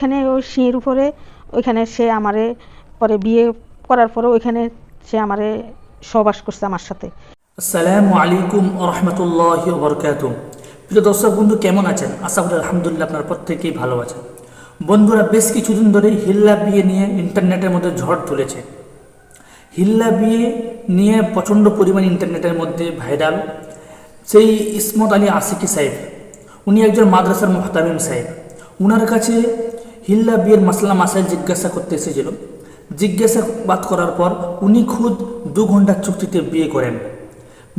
এখানে ওই সিঁড়ির উপরে, ওইখানে সে আমারে পরে বিয়ে করার পরে ওইখানে সে আমারে সহবাস করছে আমার সাথে। আসসালামু আলাইকুম রহমতুল্লাহ বরকাত। প্রিয় দর্শক বন্ধু, কেমন আছেন? আশা করি আলহামদুলিল্লাহ আপনার প্রত্যেকেই ভালো আছেন। বন্ধুরা, বেশ কিছুদিন ধরেই হিল্লা বিয়ে নিয়ে ইন্টারনেটের মধ্যে ঝড় তুলেছে। হিল্লা বিয়ে নিয়ে প্রচণ্ড পরিমাণ ইন্টারনেটের মধ্যে ভাইরাল। সেই ইসমত আলী আশিকি সাহেব, উনি একজন মাদ্রাসার মোহতামিম সাহেব। উনার কাছে হিল্লা বিয়ের মাসলা মাসাইল জিজ্ঞাসা করতে এসেছিল জিজ্ঞাসাবাদ করার পর উনি খুদ দু ঘণ্টার চুক্তিতে বিয়ে করেন।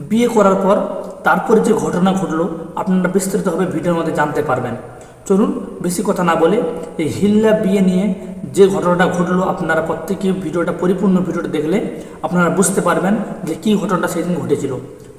বিয়ে করার পর তারপরে যে ঘটনা ঘটলো, আপনারা বিস্তারিতভাবে ভিডিওর মধ্যে জানতে পারবেন। চলুন, বেশি কথা না বলে এই হিল্লা বিয়ে নিয়ে যে ঘটনাটা ঘটলো, আপনারা প্রত্যেকে ভিডিওটা, পরিপূর্ণ ভিডিওটা দেখলে আপনারা বুঝতে পারবেন যে কী ঘটনাটা সেদিন ঘটেছিল।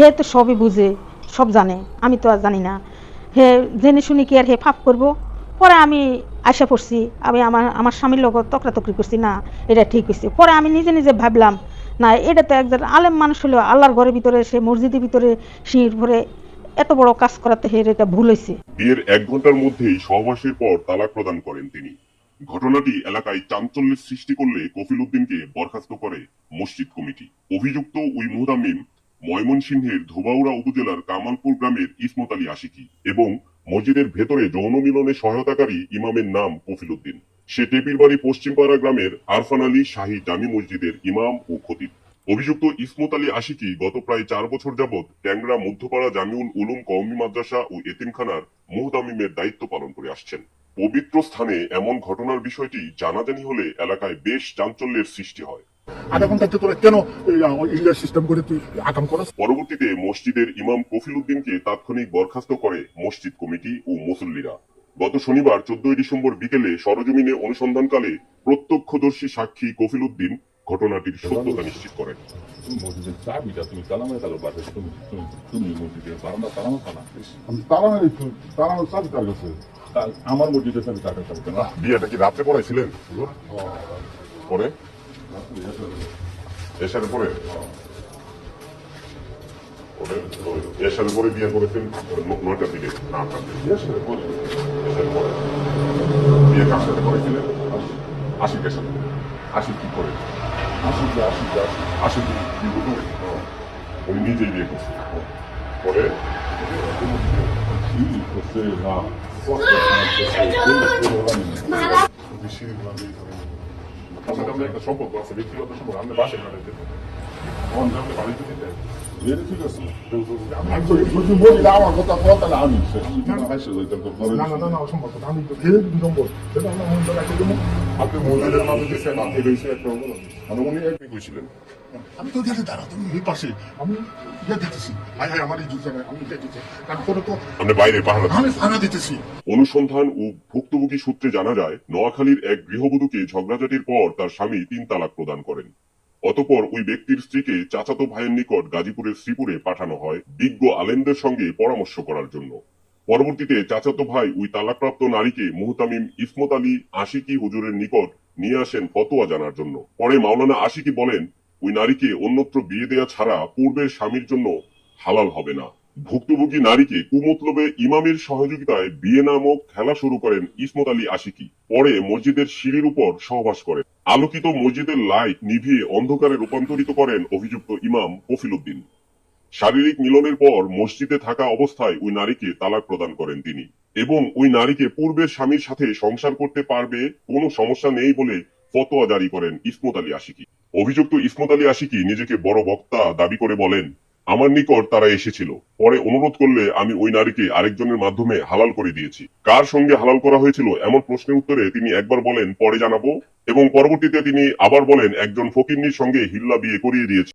হে তো সবই বুঝে, সব জানে, আমি তো আর জানি না। হে জেনে শুনি কি আর হে ফাপ করব? পরে আমি আশা পড়ছি, আমি আমার আমার স্বামীর লগত তকরাতকরি করছি, না, এটা ঠিক হয়েছে পরে আমি নিজে নিজে ভাবলাম, না, এটা তো একজন আলেম মানুষ হলেও আল্লাহর ঘরের ভিতরে, সে মসজিদের ভিতরে, সিঁড়ির উপরে এত বড় কাজ করাতে হে, এটা ভুল হয়েছে বিয়ের এক ঘণ্টার মধ্যেই সহবাসের পর তালাক প্রদান করেন তিনি। ঘটনাটি এলাকায় চাঞ্চল্যের সৃষ্টি করলে কফিল উদ্দিনকে বরখাস্ত করে মসজিদ কমিটি। অভিযুক্ত ওই মুহতামিম ময়মনসিংহের ধোবাউড়া উপজেলার কামালপুর গ্রামের ইসমত আলী আশিকি এবং মসজিদের ভেতরে যৌন মিলনে সহায়তাকারী ইমামের নাম কফিল উদ্দিন সে টেপির বাড়ি পশ্চিমপাড়া গ্রামের আরফান আলী শাহী জামি মসজিদের ইমাম ও খতিব। অভিযুক্ত ইসমত আলী আশিকি গত প্রায় চার বছর যাবৎ ট্যাংরা, মধ্যপাড়া, জামিউল উলুম কওমি মাদ্রাসা ও এতিমখানার মুহতামিমের দায়িত্ব পালন করে আসছেন। পবিত্র স্থানে এমন ঘটনার বিষয়টি জানাজানি হলে এলাকায় বেশ চাঞ্চল্যের সৃষ্টি হয়। আধা ঘন্টাতে তোরা কেন ইংলিশ সিস্টেম করে তুই আকাম করস? পরবর্তীতে মসজিদের ইমাম কফিল উদ্দিনকে তাৎক্ষণিক বরখাস্ত করে মসজিদ কমিটি ও মুসল্লিরা। গত শনিবার চোদ্দই ডিসেম্বর বিকেলে সরজমিনে অনুসন্ধানকালে প্রত্যক্ষদর্শী সাক্ষী কফিল উদ্দিন ঘটনাটির সত্যতা নিশ্চিত করেন। মসজিদের চাবিটা তুমি তালা মেরে গেল তুমি তুমি তুমি মসজিদের বারান্দা তালা মাথা আমি তারা মেরে তারা তার কাছে? আমার মসজিদের চাবি কাটা চাবি বিয়েটা কি রাত্রে পড়াইছিলেন পরে? এসার পরে? এসার পরে বিয়ে করেছেন? নয়টার দিকে না আটটার দিকে এসার পরে? বিয়ে কার সাথে করেছিলেন? আশিকের সাথে। আশিক কি করে? আসি যে আসি যে আসি আশিক কি বুঝো উনি নিজেই বিয়ে করছেন। পরে? কি আপনার সাথে একটা সম্পর্ক আছে ব্যক্তিগত সম্পর্ক আপনি বাসায় না রেখে তখন আপনি বাড়িতে দিতেন ঠিক আছে আমি তো যদি বলি আমার কথা আমি তো না না না না অসম্ভব আমি তো খেয়ে দুই নম্বর সেটা আমার রাখে দেবো আপনি মহিলাদের মাঝে দিচ্ছেন আপনি রয়েছে একটা অবদান। উনি একই হয়েছিলেন আমি তো গেলে দাঁড়া তুমি এই পাশে। আমি ইয়ে দিতেছি আমার এই দুজনে আমি তারপরে তো আপনি বাইরে পাহারা আমি দিতেছি। অনুসন্ধান ও ভুক্তভোগী সূত্রে জানা যায় নোয়াখালীর এক গৃহবধূকে ঝগড়াঝাটির পর তার স্বামী তিন তালাক প্রদান করেন। অতপর ওই ব্যক্তির স্ত্রীকে চাচাতো ভাইয়ের নিকট গাজীপুরের শ্রীপুরে পাঠানো হয় বিজ্ঞ আলেমদের সঙ্গে পরামর্শ করার জন্য। পরবর্তীতে চাচাতো ভাই ওই তালাকপ্রাপ্ত নারীকে মুহতামিম ইসমত আলী আশিকি হুজুরের নিকট নিয়ে আসেন ফতোয়া জানার জন্য। পরে মাওলানা আশিকি বলেন ওই নারীকে অন্যত্র বিয়ে দেয়া ছাড়া পূর্বের স্বামীর জন্য হালাল হবে না। ভুক্তভোগী নারীকে কুমতলবে ইমামের সহযোগিতায় বিয়ে নামক খেলা শুরু করেন ইসমত আলী আশিকি। পরে মসজিদের সিঁড়ির উপর সহবাস করেন। আলোকিত মসজিদের লাইট নিভিয়ে অন্ধকারে রূপান্তরিত করেন অভিযুক্ত ইমাম কফিল উদ্দিন শারীরিক মিলনের পর মসজিদে থাকা অবস্থায় ওই নারীকে তালাক প্রদান করেন তিনি। এবং ওই নারীকে পূর্বের স্বামীর সাথে সংসার করতে পারবে কোনো সমস্যা নেই বলে ফতোয়া জারি করেন ইসমত আলী আশিকি। অভিযুক্ত ইসমত আলী আশিকি নিজেকে বড় বক্তা দাবি করে বলেন, আমার নিকট তারা এসেছিল। পরে অনুরোধ করলে আমি ওই নারীকে আরেকজনের মাধ্যমে হালাল করে দিয়েছি। কার সঙ্গে হালাল করা হয়েছিল এমন প্রশ্নের উত্তরে তিনি একবার বলেন, পরে জানাব। এবং পরবর্তীতে তিনি আবার বলেন, একজন ফকিন্নির সঙ্গে হিল্লা বিয়ে করিয়ে দিয়েছে।